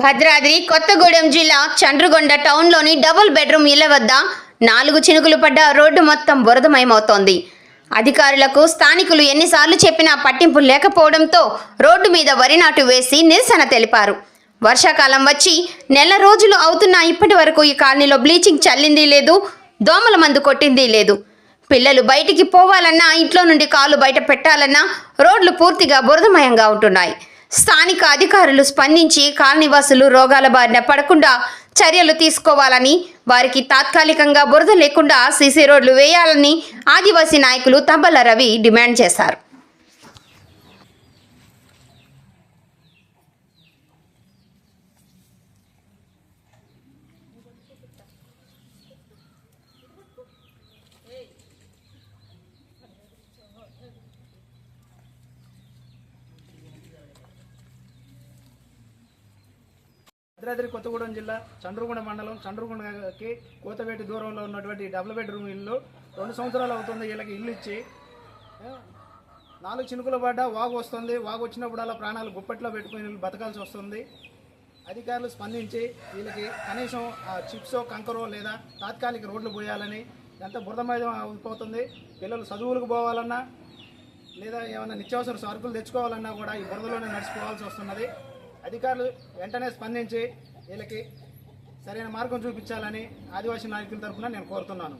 భద్రాద్రి కొత్తగూడెం జిల్లా Chandrugonda టౌన్లోని double bedroom ఇళ్ళ వద్ద నాలుగు చినుకులు పడ్డ రోడ్డు మొత్తం బురదమయమవుతోంది. అధికారులకు స్థానికులు ఎన్నిసార్లు చెప్పినా పట్టింపు లేకపోవడంతో రోడ్డు మీద వరి నాటు వేసి నిరసన తెలిపారు. వర్షాకాలం వచ్చి నెల రోజులు అవుతున్నా ఇప్పటి వరకు ఈ కాలనీలో బ్లీచింగ్ చల్లింది లేదు దోమల మందు కొట్టింది లేదు. పిల్లలు బయటికి పోవాలన్నా ఇంట్లో నుండి కాలు బయట పెట్టాలన్నా రోడ్లు పూర్తిగా బురదమయంగా ఉంటున్నాయి. స్థానిక అధికారులు స్పందించి కాలనీవాసులు రోగాల బారిన పడకుండా చర్యలు తీసుకోవాలని వారికి తాత్కాలికంగా బురద లేకుండా సీసీ రోడ్లు వేయాలని ఆదివాసీ నాయకులు తబ్బల రవి డిమాండ్ చేశారు. భద్రాద్రి కొత్తగూడెం జిల్లా చంద్రగొండ మండలం చంద్రగొండకి కోతవేటి దూరంలో ఉన్నటువంటి డబుల్ బెడ్రూమ్ ఇల్లు. రెండు సంవత్సరాలు అవుతుంది వీళ్ళకి ఇల్లు ఇచ్చి. నాలుగు చినుకులు పడ్డా వాగు వస్తుంది. వాగు వచ్చినప్పుడల్లా ప్రాణాలు గుప్పట్లో పెట్టుకుని వీళ్ళు బతకాల్సి వస్తుంది. అధికారులు స్పందించి వీళ్ళకి కనీసం ఆ చిప్సో కంకరో లేదా తాత్కాలిక రోడ్లు పోయాలని ఎంత బురదమయం అయిపోతుంది. పిల్లలు చదువులకు పోవాలన్నా లేదా ఏమైనా నిత్యావసర సరుకులు తెచ్చుకోవాలన్నా కూడా ఈ బురదలోనే నడిచిపోవాల్సి వస్తున్నది. అధికారులు వెంటనే స్పందించి వీళ్ళకి సరైన మార్గం చూపించాలని ఆదివాసీ నాయకుల తరఫున నేను కోరుతున్నాను.